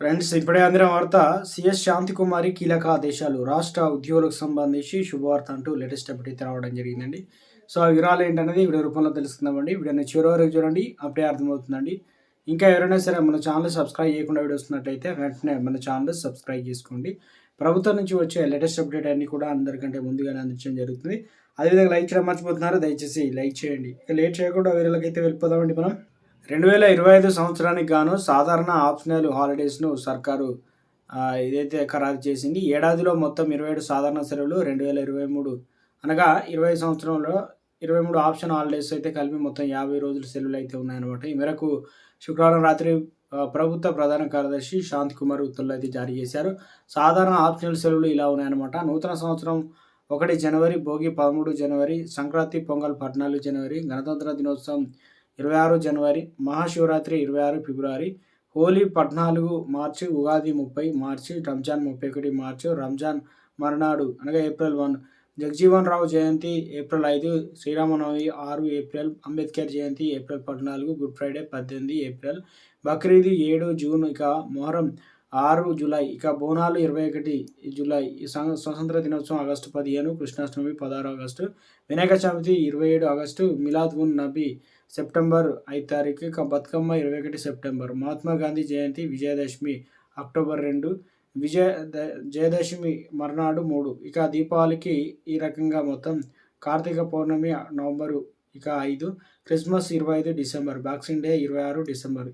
Friends ఇప్పుడే అందిన వార్త సిఎస్ శాంతికుమారి కీలక ఆదేశాలు. రాష్ట్ర ఉద్యోగులకు సంబంధించి శుభవార్త అంటూ లేటెస్ట్ అప్డేట్ రావడం జరిగిందండి. సో ఆ వివరాలు ఏంటనేది వీడియో రూపంలో తెలుసుకుందామండి. వీడియోని చివరి వరకు చూడండి అప్పుడే అర్థమవుతుందండి. ఇంకా ఎవరైనా సరే మన ఛానల్ సబ్స్క్రైబ్ చేయకుండా వీడియో వస్తున్నట్లయితే వెంటనే మన ఛానల్ సబ్స్క్రైబ్ చేసుకోండి. ప్రభుత్వం నుంచి వచ్చే లేటెస్ట్ అప్డేట్ అన్ని కూడా అందరికంటే ముందుగానే అందించడం జరుగుతుంది. అదేవిధంగా లైక్ చేయడం మర్చిపోతున్నారు దయచేసి లైక్ చేయండి. ఇక లేట్ చేయకుండా వీళ్ళకైతే వెళ్ళిపోదామండి మనం. రెండు వేల ఇరవై ఐదు సంవత్సరానికి గాను సాధారణ ఆప్షనల్ హాలిడేస్ను సర్కారు ఏదైతే ఇదైతే ఖరారు చేసింది ఏడాదిలో మొత్తం ఇరవై ఏడు సాధారణ సెలవులు రెండు వేల ఇరవై మూడు. అనగా ఇరవై సంవత్సరంలో ఇరవై మూడు ఆప్షన్ హాలిడేస్ అయితే కలిపి మొత్తం యాభై రోజుల సెలవులు అయితే ఉన్నాయన్నమాట. ఈ మేరకు శుక్రవారం రాత్రి ప్రభుత్వ ప్రధాన కార్యదర్శి శాంత్ కుమార్ ఉత్తర్వులు అయితే జారీ చేశారు. సాధారణ ఆప్షనల్ సెలవులు ఇలా ఉన్నాయన్నమాట. నూతన సంవత్సరం ఒకటి జనవరి భోగి పదమూడు జనవరి సంక్రాంతి పొంగల్ పద్నాలుగు జనవరి గణతంత్ర దినోత్సవం ఇరవై ఆరు జనవరి మహాశివరాత్రి ఇరవై ఆరు ఫిబ్రవరి హోలీ పద్నాలుగు మార్చి ఉగాది ముప్పై మార్చి రంజాన్ ముప్పై ఒకటి మార్చి రంజాన్ మరునాడు అనగా April one Jagjivan Rao Jayanti April ఐదు శ్రీరామనవమి ఆరు ఏప్రిల్ అంబేద్కర్ జయంతి ఏప్రిల్ పద్నాలుగు గుడ్ ఫ్రైడే పద్దెనిమిది ఏప్రిల్ బక్రీద్ ఏడు జూన్ ఇక మొహరం ఆరు జూలై ఇక బోనాలు ఇరవై ఒకటి జూలై ఈ స్వతంత్ర దినోత్సవం ఆగస్టు పదిహేను కృష్ణాష్టమి పదహారు ఆగస్టు వినాయక చవితి ఇరవై ఏడు ఆగస్టు మిలాద్ ఉన్ నబీ సెప్టెంబర్ ఐదు తారీఖు ఇక బతుకమ్మ ఇరవై ఒకటి సెప్టెంబర్ మహాత్మా గాంధీ జయంతి విజయదశమి అక్టోబర్ రెండు విజయ జయదశమి మర్నాడు మూడు ఇక దీపావళికి ఈ రకంగా మొత్తం కార్తీక పౌర్ణమి నవంబరు ఇక ఐదు క్రిస్మస్ ఇరవై ఐదు డిసెంబర్ బాక్సింగ్ డే ఇరవై ఆరు డిసెంబర్